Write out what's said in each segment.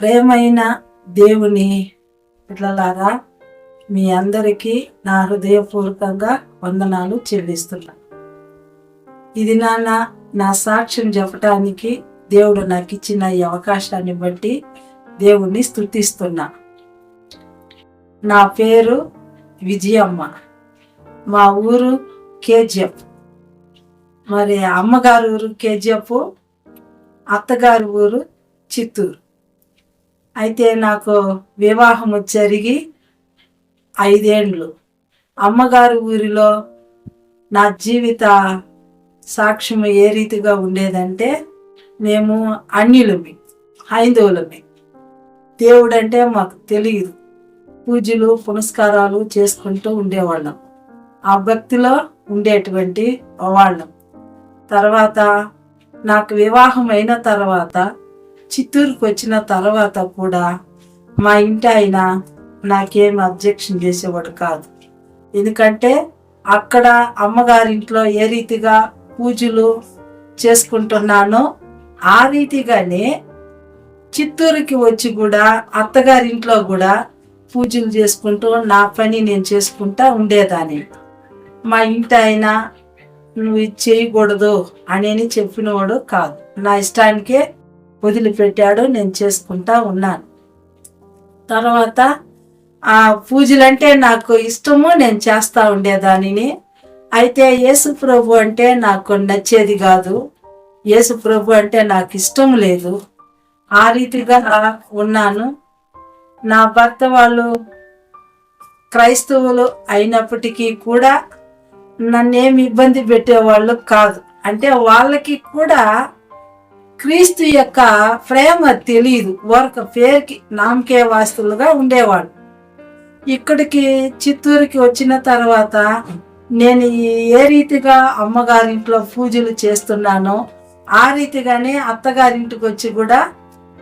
ప్రేమైన దేవుని పిల్లలారా మీ అందరికీ నా హృదయపూర్వకంగా వందనాలు చెల్లిస్తున్నా. ఇది నాన్న నా సాక్ష్యం చెప్పటానికి దేవుడు నాకు ఇచ్చిన ఈ అవకాశాన్ని బట్టి దేవుణ్ణి స్థుతిస్తున్నా నా పేరు విజయమ్మ. మా ఊరు కేజీఎఫ్. మరి అమ్మగారు ఊరు కేజీఎఫ్ అత్తగారి ఊరు చిత్తూరు. అయితే నాకు వివాహం జరిగి ఐదేండ్లు. అమ్మగారి ఊరిలో నా జీవిత సాక్ష్యం ఏ రీతిగా ఉండేదంటే మేము అన్యులమి హైందవులమి. దేవుడు అంటే మాకు తెలియదు పూజలు పునస్కారాలు చేసుకుంటూ ఉండేవాళ్ళం. ఆ భక్తిలో ఉండేటువంటి వాళ్ళం. తర్వాత నాకు వివాహం అయిన తర్వాత చిత్తూరుకు వచ్చిన తర్వాత కూడా మా ఇంటి ఆయన నాకేం అబ్జెక్షన్ చేసేవాడు కాదు. ఎందుకంటే అక్కడ అమ్మగారింట్లో ఏ రీతిగా పూజలు చేసుకుంటున్నానో ఆ రీతిగానే చిత్తూరుకి వచ్చి కూడా అత్తగారింట్లో కూడా పూజలు చేసుకుంటూ నా పని నేను చేసుకుంటా ఉండేదాన్ని. మా ఇంటి ఆయన నువ్వు ఇది చేయకూడదు అనేది చెప్పినవాడు కాదు. నా ఇష్టానికే వదిలిపెట్టాడు నేను చేసుకుంటా ఉన్నాను. తర్వాత ఆ పూజలంటే నాకు ఇష్టము నేను చేస్తూ ఉండేదానిని. అయితే యేసు ప్రభు అంటే నాకు నచ్చేది కాదు. యేసు ప్రభు అంటే నాకు ఇష్టం లేదు. ఆ రీతిగా ఉన్నాను. నా భర్త వాళ్ళు క్రైస్తవులు అయినప్పటికీ కూడా నన్నేమి ఇబ్బంది పెట్టేవాళ్ళు కాదు. అంటే వాళ్ళకి కూడా క్రీస్తు యొక్క ప్రేమ తెలియదు ఒక పేరుకి నామకే వాస్తులుగా ఉండేవాడు. ఇక్కడికి చిత్తూరుకి వచ్చిన తర్వాత నేను ఏ రీతిగా అమ్మగారింట్లో పూజలు చేస్తున్నానో ఆ రీతిగానే అత్తగారింటికి వచ్చి కూడా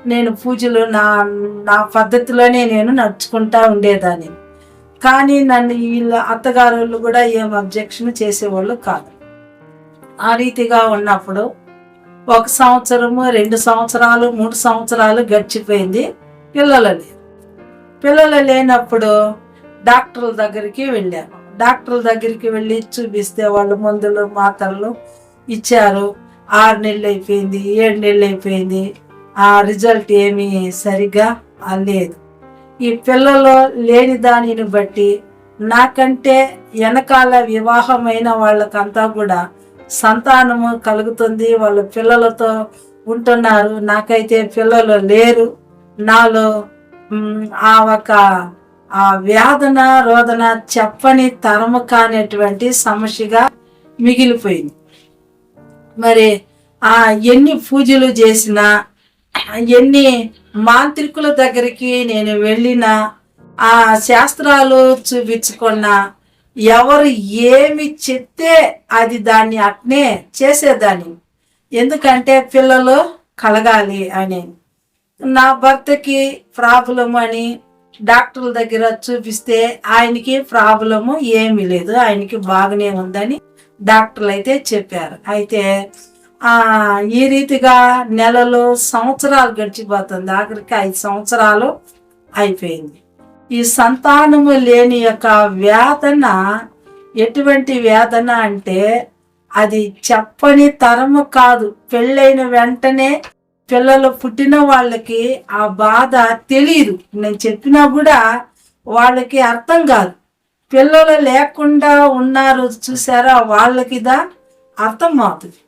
నేను పూజలు నా నా పద్ధతిలోనే నేను నడుచుకుంటా ఉండేదాన్ని. కానీ నన్ను వీళ్ళ అత్తగారు కూడా ఏం అబ్జెక్షన్ చేసేవాళ్ళు కాదు. ఆ రీతిగా ఉన్నప్పుడు ఒక సంవత్సరము రెండు సంవత్సరాలు మూడు సంవత్సరాలు గడిచిపోయింది పిల్లలు లేరు. పిల్లలు లేనప్పుడు డాక్టర్ల దగ్గరికి వెళ్ళాను. డాక్టర్ల దగ్గరికి వెళ్ళి చూపిస్తే వాళ్ళు మందులు మాత్రలు ఇచ్చారు. ఆరు నెలలు అయిపోయింది ఏడు నెలలు అయిపోయింది. ఆ రిజల్ట్ ఏమీ సరిగ్గా లేదు. ఈ పిల్లలు లేని దానిని బట్టి నాకంటే వెనకాల వివాహమైన వాళ్ళకంతా కూడా సంతానము కలుగుతుంది. వాళ్ళ పిల్లలతో ఉంటున్నారు. నాకైతే పిల్లలు లేరు. నాలో ఆ ఒక ఆ వేదన రోదన చెప్పని తరము కానిటువంటి సమస్యగా మిగిలిపోయింది. మరి ఆ ఎన్ని పూజలు చేసినా ఎన్ని మాంత్రికుల దగ్గరికి నేను వెళ్ళినా ఆ శాస్త్రాలు చూపించుకున్నా ఎవరు ఏమి చెప్తే అది దాన్ని అట్నే చేసేదాన్ని. ఎందుకంటే పిల్లలు కలగాలి అని. నా భర్తకి ప్రాబ్లం అని డాక్టర్ల దగ్గర చూపిస్తే ఆయనకి ప్రాబ్లము ఏమీ లేదు. ఆయనకి బాగానే ఉందని డాక్టర్లు అయితే చెప్పారు. అయితే ఈ రీతిగా నెలలు సంవత్సరాలు గడిచిపోతుంది. ఆఖరికి ఐదు సంవత్సరాలు అయిపోయింది. ఈ సంతానము లేని యొక్క వేదన ఎటువంటి వేదన అంటే అది చెప్పని తరము కాదు. పెళ్ళైన వెంటనే పిల్లలు పుట్టిన వాళ్ళకి ఆ బాధ తెలియదు. నేను చెప్పినా కూడా వాళ్ళకి అర్థం కాదు. పిల్లలు లేకుండా ఉన్నారు చూసారా? వాళ్ళకి దా అర్థం అవుతుంది.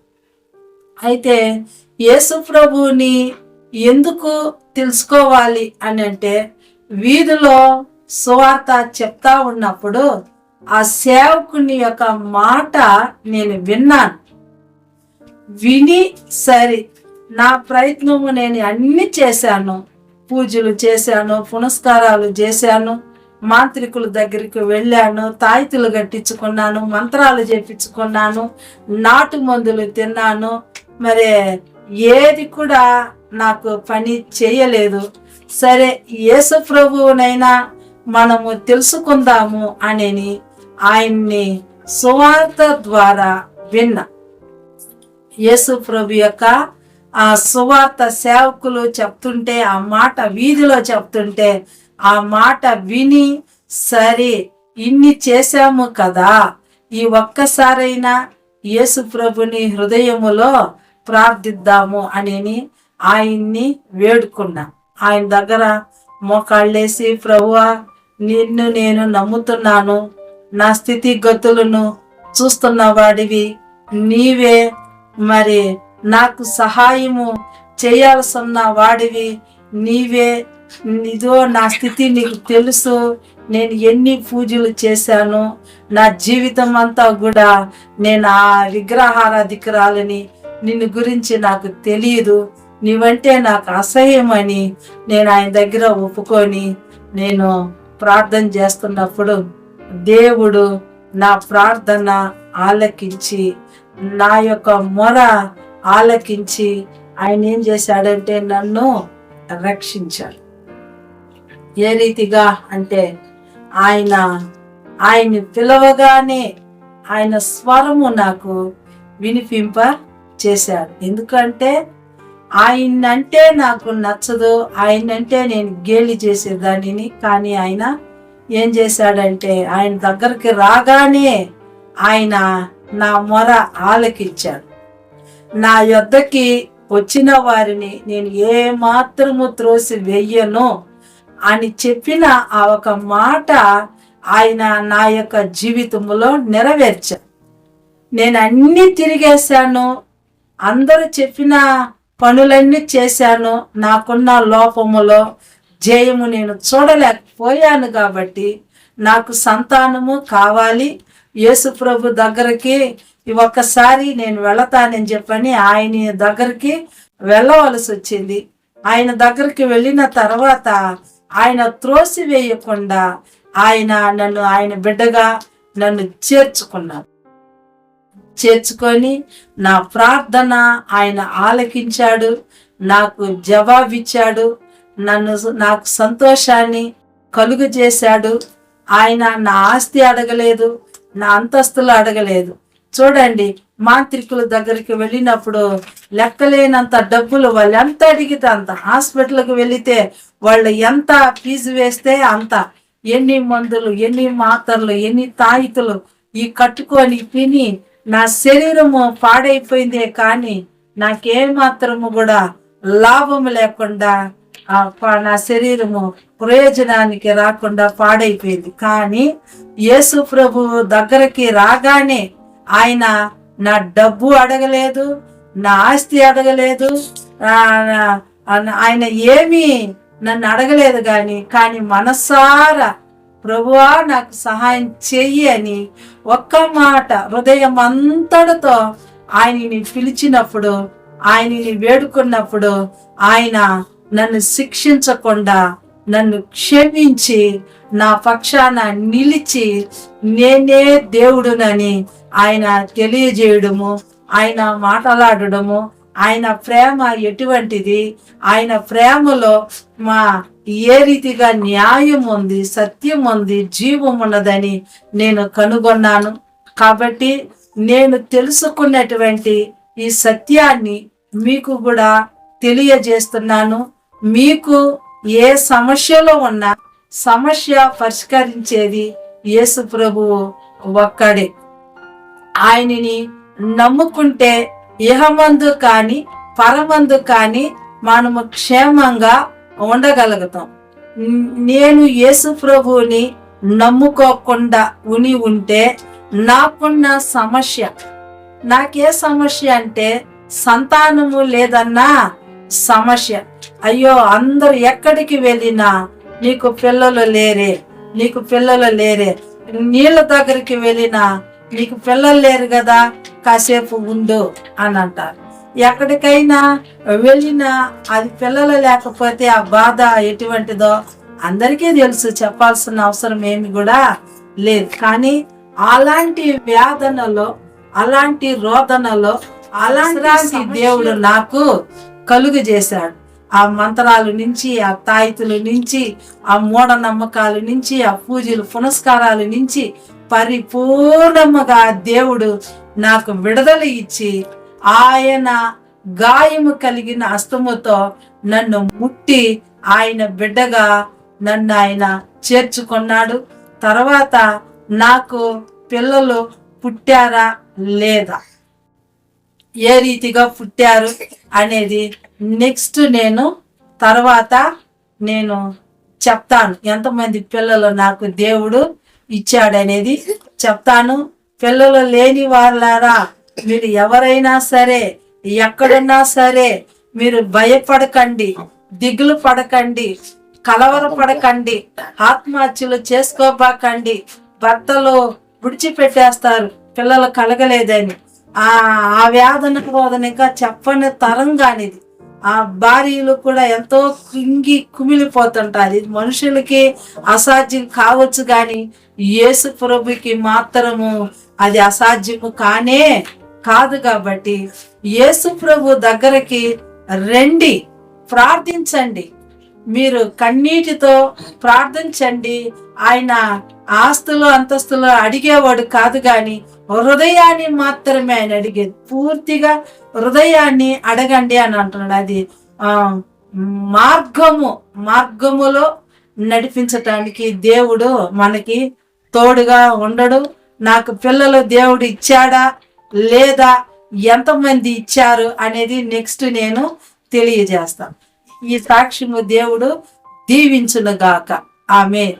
అయితే యేసు ప్రభువుని ఎందుకు తెలుసుకోవాలి అని అంటే వీధిలో సువార్త చెప్తా ఉన్నప్పుడు ఆ సేవకుని యొక్క మాట నేను విన్నాను. విని సరే నా ప్రయత్నము నేను అన్ని చేశాను. పూజలు చేశాను పునస్కారాలు చేశాను మాంత్రికుల దగ్గరికి వెళ్ళాను తాయితులు కట్టించుకున్నాను మంత్రాలు చేపించుకున్నాను నాటు మందులు తిన్నాను. మరి ఏది కూడా నాకు పని చేయలేదు. సరే యేసు ప్రభువునైనా మనము తెలుసుకుందాము అనేని ఆయన్ని సువార్త ద్వారా విన్న. యేసు ప్రభు యొక్క ఆ సువార్త సేవకులు చెప్తుంటే ఆ మాట వీధిలో చెప్తుంటే ఆ మాట విని సరే ఇన్ని చేశాము కదా. ఈ ఒక్కసారైనా యేసు ప్రభుని హృదయములో ప్రార్థిద్దాము అని ఆయన్ని వేడుకున్నా. ఆయన దగ్గర మోకాళ్ళేసి ప్రభువా నిన్ను నేను నమ్ముతున్నాను. నా స్థితిగతులను చూస్తున్న వాడివి. నీవే మరి నాకు సహాయము చేయాల్సిన వాడివి. నీవే ఇదో నా స్థితి నీకు తెలుసు. నేను ఎన్ని పూజలు చేశాను. నా జీవితం అంతా కూడా నేను ఆ విగ్రహారాధికురాలని. నిన్ను గురించి నాకు తెలియదు. నీవంటే నాకు అసహ్యమని నేను ఆయన దగ్గర ఒప్పుకొని నేను ప్రార్థన చేస్తున్నప్పుడు దేవుడు నా ప్రార్థన ఆలకించి నా యొక్క మొర ఆలకించి ఆయన ఏం చేశాడంటే నన్ను రక్షించాడు. ఏ రీతిగా అంటే ఆయన ఆయన్ని పిలవగానే ఆయన స్వరము నాకు వినిపింప చేశాడు ఎందుకంటే ఆయనంటే నాకు నచ్చదు ఆయనంటే నేను గేలి చేసేదానిని. కానీ ఆయన ఏం చేశాడంటే ఆయన దగ్గరికి రాగానే ఆయన నా మొర ఆలకించాడు. నా యొద్దకి వచ్చిన వారిని నేను ఏ మాత్రము త్రోసి వెయ్యను అని చెప్పిన ఆ ఒక మాట ఆయన నా యొక్క జీవితంలో నెరవేర్చా నేను అన్ని తిరిగేశాను. అందరూ చెప్పిన పనులన్నీ చేశాను. నాకున్న లోపములో జయము నేను చూడలేకపోయాను కాబట్టి నాకు సంతానము కావాలి. యేసు ప్రభు దగ్గరికి ఒక్కసారి నేను వెళతానని చెప్పని ఆయన దగ్గరికి వెళ్ళవలసి వచ్చింది. ఆయన దగ్గరికి వెళ్ళిన తర్వాత ఆయన త్రోసి వేయకుండా ఆయన నన్ను ఆయన బిడ్డగా నన్ను చేర్చుకున్నారు చేర్చుకొని నా ప్రార్థన ఆయన ఆలకించాడు నాకు జవాబిచ్చాడు నన్ను నాకు సంతోషాన్ని కలుగు చేశాడు ఆయన నా ఆస్తి అడగలేదు నా అంతస్తులు అడగలేదు. చూడండి మాంత్రికుల దగ్గరికి వెళ్ళినప్పుడు లెక్కలేనంత డబ్బులు వాళ్ళు ఎంత అడిగితే అంత హాస్పిటల్కి వెళితే వాళ్ళు ఎంత ఫీజు వేస్తే అంత. ఎన్ని మందులు ఎన్ని మాత్రలు ఎన్ని తాయితులు ఈ కట్టుకొని తిని నా శరీరము పాడైపోయిందే కానీ నాకేమాత్రము కూడా లాభం లేకుండా నా శరీరము ప్రయోజనానికి రాకుండా పాడైపోయింది. కానీ యేసు ప్రభు దగ్గరికి రాగానే ఆయన నా డబ్బు అడగలేదు నా ఆస్తి అడగలేదు ఆ- ఆయన ఏమీ నన్ను అడగలేదు కానీ కానీ మనసారా ప్రభువా నాకు సహాయం చెయ్యి అని ఒక్క మాట హృదయం అంతటితో ఆయనని పిలిచినప్పుడు ఆయనని వేడుకున్నప్పుడు ఆయన నన్ను శిక్షించకుండా నన్ను క్షమించి నా పక్షాన నిలిచి నేనే దేవుడునని ఆయన తెలియజేయడము ఆయన మాట్లాడడము ఆయన ప్రేమ ఎటువంటిది ఆయన ప్రేమలో మా ఏ రీతిగా న్యాయం ఉంది సత్యం ఉంది జీవం ఉన్నదని నేను కనుగొన్నాను. కాబట్టి నేను తెలుసుకున్నటువంటి ఈ సత్యాన్ని మీకు కూడా తెలియజేస్తున్నాను. మీకు ఏ సమస్యలో ఉన్నా సమస్య పరిష్కరించేది యేసు ప్రభువు ఒక్కడే. ఆయనని నమ్ముకుంటే ఇహమందు కాని పరమందు కాని మనము క్షేమంగా ఉండగలుగుతాం. నేను యేసు ప్రభువుని నమ్ముకోకుండా ఉని ఉంటే నాకున్న సమస్య నాకే సమస్య అంటే సంతానము లేదన్నా సమస్య. అయ్యో అందరు ఎక్కడికి వెళ్ళినా నీకు పిల్లలు లేరే నీకు పిల్లలు లేరే. నీళ్ళ దగ్గరికి వెళ్ళినా నీకు పిల్లలు లేరు కదా కాసేపు ఉండు అని అంటారు. ఎక్కడికైనా వెళ్ళినా అది పిల్లలు లేకపోతే ఆ బాధ ఎటువంటిదో అందరికీ తెలుసు చెప్పాల్సిన అవసరం ఏమి కూడా లేదు. కానీ అలాంటి వేదనలో అలాంటి రోదనలో అలాంటి దేవుడు నాకు కలుగు చేశాడు. ఆ మంత్రాల నుంచి ఆ తాయితుల నుంచి ఆ మూఢనమ్మకాల నుంచి ఆ పూజలు పునస్కారాల నుంచి పరిపూర్ణముగా దేవుడు నాకు విడుదల ఇచ్చి ఆయన గాయము కలిగిన అస్తముతో నన్ను ముట్టి ఆయన బిడ్డగా నన్ను ఆయన చేర్చుకున్నాడు. తర్వాత నాకు పిల్లలు పుట్టారా లేదా? ఏ రీతిగా పుట్టారు అనేది నెక్స్ట్ నేను తర్వాత నేను చెప్తాను. ఎంతమంది పిల్లలు నాకు దేవుడు ఇచ్చాడనేది చెప్తాను. పిల్లలు లేని వాళ్ళారా? మీరు ఎవరైనా సరే ఎక్కడున్నా సరే మీరు భయపడకండి దిగులు పడకండి కలవర పడకండి ఆత్మహత్యలు చేసుకోబాకండి భర్తలు విడిచిపెట్టేస్తారు పిల్లలు కలగలేదని. ఆ ఆ వేదన బోధన ఇంకా చెప్పని తరం కానిది. ఆ భార్యలు కూడా ఎంతో కుంగి కుమిలిపోతుంటారు. ఇది మనుషులకి అసాధ్యం కావచ్చు కానీ యేసు ప్రభుకి మాత్రము అది అసాధ్యము కానే కాదు కాబట్టి యేసు ప్రభు దగ్గరకి రండి ప్రార్థించండి. మీరు కన్నీటితో ప్రార్థించండి. ఆయన ఆస్తులు అంతస్తులు అడిగేవాడు కాదు గాని హృదయాన్ని మాత్రమే ఆయన అడిగేది పూర్తిగా హృదయాన్ని అడగండి అని అంటున్నాడు. అది ఆ మార్గము మార్గములో నడిపించటానికి దేవుడు మనకి తోడుగా ఉండడు. నాకు పిల్లలు దేవుడు ఇచ్చాడా? లేదా ఎంతమంది ఇచ్చారు అనేది నెక్స్ట్ నేను తెలియజేస్తాను. ఈ సాక్ష్యము దేవుడు దీవించును గాక ఆమె